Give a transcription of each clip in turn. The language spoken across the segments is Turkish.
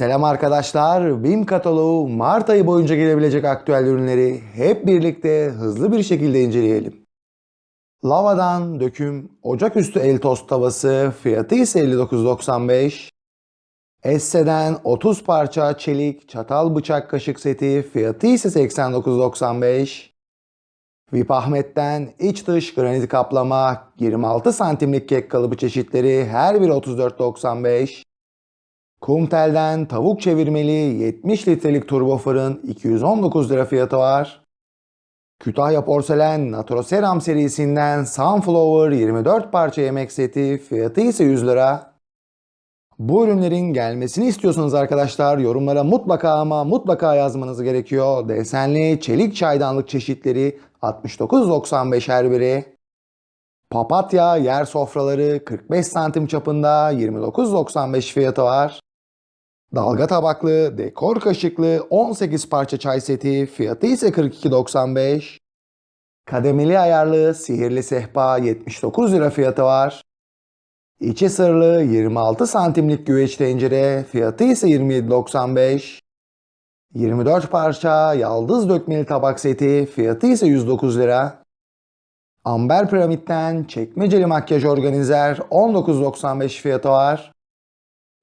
Selam arkadaşlar. BİM kataloğu Mart ayı boyunca gelebilecek aktüel ürünleri hep birlikte hızlı bir şekilde inceleyelim. Lava'dan döküm ocaküstü el tost tavası fiyatı ise 59.95. Esse'den 30 parça çelik çatal bıçak kaşık seti fiyatı ise 89.95. VIP Ahmet'ten iç dış granit kaplama 26 santimlik kek kalıbı çeşitleri her biri 34.95. Kumtel'den tavuk çevirmeli 70 litrelik turbo fırın 219 lira fiyatı var. Kütahya Porselen Naturo Seram serisinden Sunflower 24 parça yemek seti fiyatı ise 100 lira. Bu ürünlerin gelmesini istiyorsanız arkadaşlar yorumlara mutlaka ama mutlaka yazmanız gerekiyor. Desenli çelik çaydanlık çeşitleri 69.95 her biri. Papatya yer sofraları 45 santim çapında 29.95 fiyatı var. Dalga tabaklı, dekor kaşıklı 18 parça çay seti fiyatı ise 42.95. Kademeli ayarlı sihirli sehpa 79 lira fiyatı var. İçi sırlı 26 santimlik güveç tencere fiyatı ise 27.95. 24 parça yaldız dökmeli tabak seti fiyatı ise 109 lira. Amber Piramit'ten çekmeceli makyaj organizer 19.95 fiyatı var.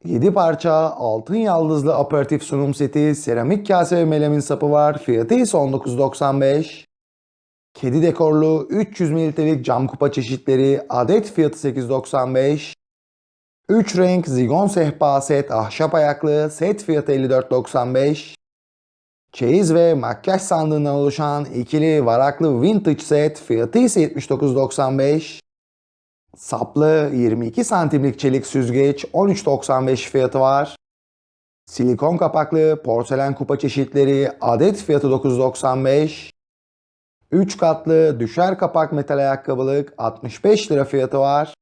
7 parça altın yaldızlı aperatif sunum seti seramik kase ve melamin sapı var. Fiyatı ise 19.95. Kedi dekorlu 300 mililitrelik cam kupa çeşitleri adet fiyatı 8.95. 3 renk zigon sehpa set ahşap ayaklı set fiyatı 54.95. Çeyiz ve makyaj sandığından oluşan ikili varaklı vintage set fiyatı ise 79.95. Saplı 22 santimlik çelik süzgeç 13.95 fiyatı var. Silikon kapaklı porselen kupa çeşitleri adet fiyatı 9.95. 3 katlı düşer kapak metal ayakkabılık 65 lira fiyatı var.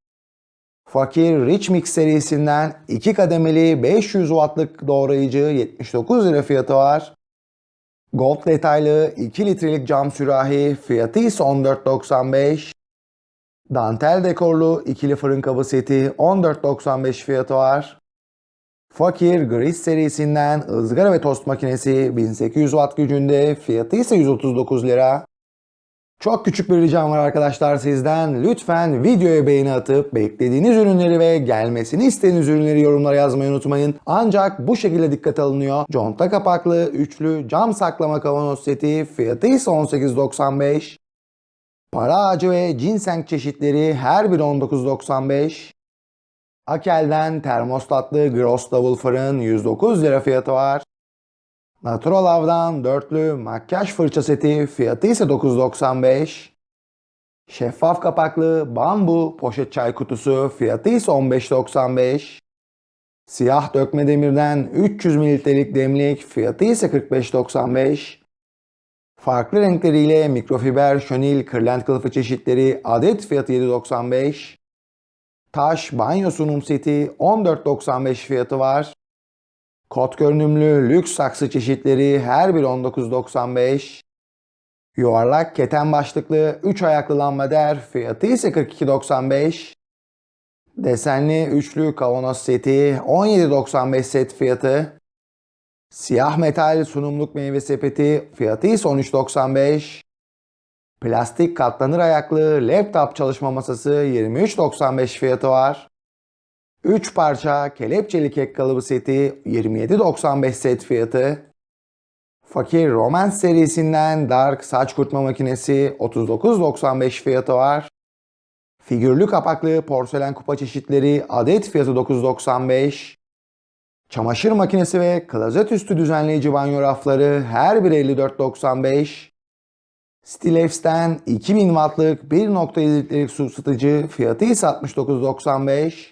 Fakir Rich Mix serisinden 2 kademeli 500 wattlık doğrayıcı 79 lira fiyatı var. Gold detaylı 2 litrelik cam sürahi fiyatı ise 14.95. Dantel dekorlu ikili fırın kabı seti 14.95 fiyatı var. Fakir Gris serisinden ızgara ve tost makinesi 1800 watt gücünde fiyatı ise 139 lira. Çok küçük bir ricam var arkadaşlar sizden. Lütfen videoya beğeni atıp beklediğiniz ürünleri ve gelmesini istediğiniz ürünleri yorumlara yazmayı unutmayın. Ancak bu şekilde dikkat alınıyor. Conta kapaklı üçlü cam saklama kavanoz seti fiyatı ise 18.95. Para ağacı ve ginseng çeşitleri her biri 19.95. Akel'den termostatlı Gross Double fırın 109 lira fiyatı var. Naturalav'dan dörtlü makyaj fırça seti fiyatı ise 9.95. Şeffaf kapaklı bambu poşet çay kutusu fiyatı ise 15.95. Siyah dökme demirden 300 mililitrelik demlik fiyatı ise 45.95. Farklı renkleriyle mikrofiber, şönil, kırlent kılıfı çeşitleri adet fiyatı 7.95. Taş banyo sunum seti 14.95 fiyatı var. Kot görünümlü lüks saksı çeşitleri her biri 19.95. Yuvarlak keten başlıklı 3 ayaklı lambader fiyatı ise 42.95. Desenli üçlü kavanoz seti 17.95 set fiyatı. Siyah metal sunumluk meyve sepeti fiyatı ise 13.95. Plastik katlanır ayaklı laptop çalışma masası 23.95 fiyatı var. 3 parça kelepçeli kek kalıbı seti 27.95 set fiyatı. Fakir Romance serisinden Dark saç kurutma makinesi 39.95 fiyatı var. Figürlü kapaklı porselen kupa çeşitleri adet fiyatı 9.95. Çamaşır makinesi ve klozet üstü düzenleyici banyo rafları her biri 54.95. Stilevs'ten 2000 wattlık 1.7 litrelik su ısıtıcı fiyatı ise 69.95.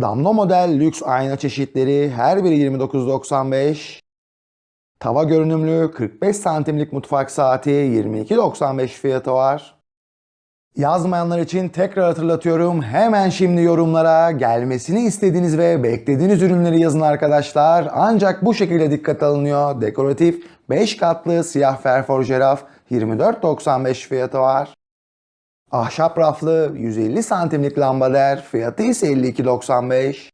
Damla model lüks ayna çeşitleri her biri 29.95. Tava görünümlü 45 santimlik mutfak saati 22.95 fiyatı var. Yazmayanlar için tekrar hatırlatıyorum. Hemen şimdi yorumlara gelmesini istediğiniz ve beklediğiniz ürünleri yazın arkadaşlar. Ancak bu şekilde dikkat alınıyor. Dekoratif 5 katlı siyah ferfor jeraf 24.95 fiyatı var. Ahşap raflı 150 santimlik lambader fiyatı ise 52.95.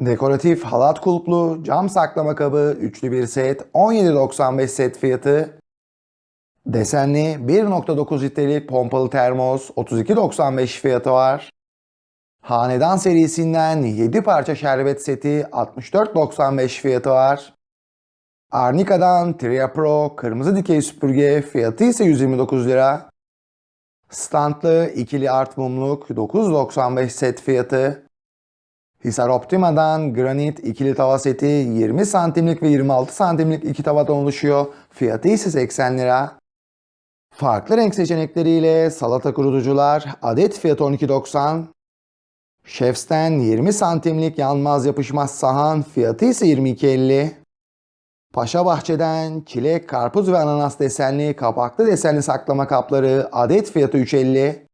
Dekoratif halat kulplu cam saklama kabı üçlü bir set 17.95 set fiyatı. Desenli 1.9 litrelik pompalı termos 32.95 fiyatı var. Hanedan serisinden 7 parça şerbet seti 64.95 fiyatı var. Arnica'dan Tria Pro kırmızı dikey süpürge fiyatı ise 129 lira. Standlı ikili art mumluk 9.95 set fiyatı. Hisar Optima'dan granit ikili tava seti 20 santimlik ve 26 santimlik iki tavadan oluşuyor. Fiyatı ise 80 lira. Farklı renk seçenekleriyle salata kurutucular adet fiyatı 12.90. Chefs'ten 20 santimlik yanmaz yapışmaz sahan fiyatı ise 22.50. Paşa Bahçe'den çilek, karpuz ve ananas desenli kapaklı desenli saklama kapları adet fiyatı 3.50.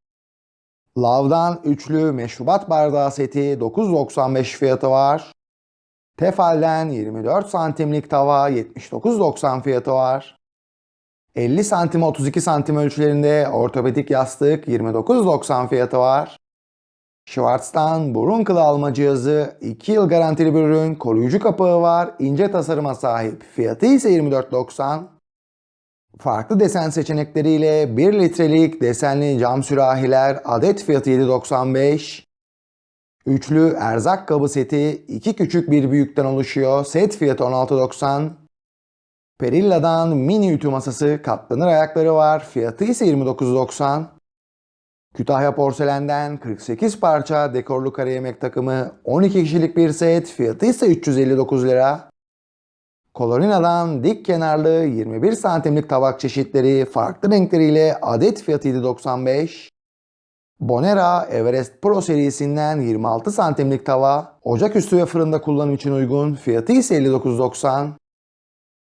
Lav'dan üçlü meşrubat bardağı seti 9.95 fiyatı var. Tefal'den 24 santimlik tava 79.90 fiyatı var. 50 santim 32 santim ölçülerinde ortopedik yastık 29.90 fiyatı var. Schwarz'tan burun kılı alma cihazı 2 yıl garantili bir ürün, koruyucu kapağı var, ince tasarıma sahip. Fiyatı ise 24.90. Farklı desen seçenekleriyle 1 litrelik desenli cam sürahiler adet fiyatı 7.95. Üçlü erzak kabı seti 2 küçük bir büyükten oluşuyor. Set fiyatı 16.90. Perilla'dan mini ütü masası katlanır ayakları var. Fiyatı ise 29.90. Kütahya Porselen'den 48 parça dekorlu kare yemek takımı 12 kişilik bir set. Fiyatı ise 359 lira. Colorina'dan dik kenarlı 21 santimlik tabak çeşitleri farklı renkleriyle adet fiyatı 7.95. Bonera Everest Pro serisinden 26 santimlik tava, ocaküstü ve fırında kullanım için uygun, fiyatı ise 59.90.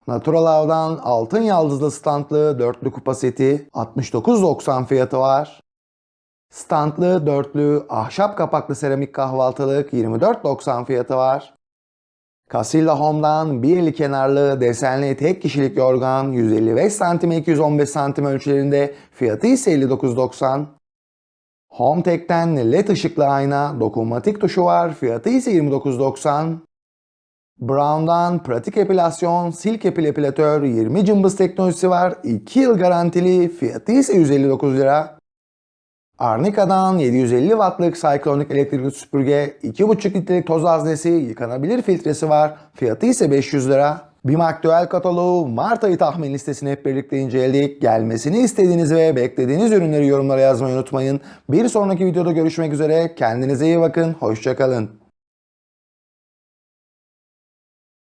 Natural Av'dan altın yaldızlı standlı dörtlü kupa seti 69.90 fiyatı var. Standlı dörtlü ahşap kapaklı seramik kahvaltılık 24.90 fiyatı var. Casilla Home'dan bir eli kenarlı desenli tek kişilik yorgan 155 cm 215 cm ölçülerinde fiyatı ise 59.90. HomeTech'ten led ışıklı ayna dokunmatik tuşu var fiyatı ise 29.90. Brown'dan pratik epilasyon silk epil epilatör 20 cımbız teknolojisi var 2 yıl garantili fiyatı ise 159 lira. Arnica'dan 750 wattlık Cyclonic elektrikli süpürge, 2,5 litrelik toz haznesi, yıkanabilir filtresi var. Fiyatı ise 500 lira. BİM Aktüel kataloğu Mart ayı tahmin listesini hep birlikte inceledik. Gelmesini istediğiniz ve beklediğiniz ürünleri yorumlara yazmayı unutmayın. Bir sonraki videoda görüşmek üzere. Kendinize iyi bakın. Hoşçakalın.